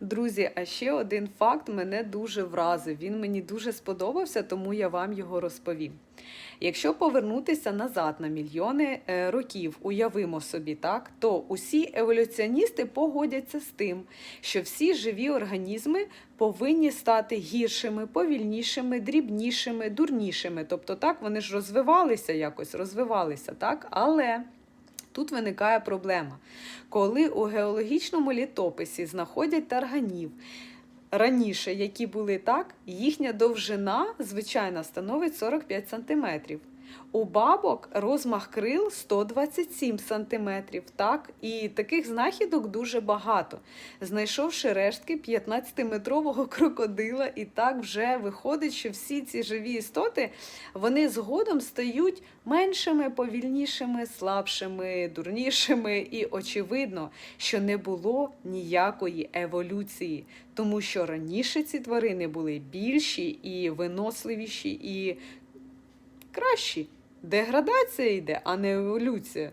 Друзі, а ще один факт мене дуже вразив. Він мені дуже сподобався, тому я вам його розповім. Якщо повернутися назад на мільйони е, років, уявимо собі, так, то усі еволюціоністи погодяться з тим, що всі живі організми повинні стати гіршими, повільнішими, дрібнішими, дурнішими. Тобто, так, вони ж розвивалися якось, розвивалися, так, але. Тут виникає проблема. Коли у геологічному літописі знаходять тарганів раніше, які були так, їхня довжина, звичайно, становить 45 см. У бабок розмах крил 127 см, так, і таких знахідок дуже багато. Знайшовши рештки 15-метрового крокодила, і так вже виходить, що всі ці живі істоти вони згодом стають меншими, повільнішими, слабшими, дурнішими, і очевидно, що не було ніякої еволюції, тому що раніше ці тварини були більші і виносливіші, і кращі. Деградація йде, а не еволюція.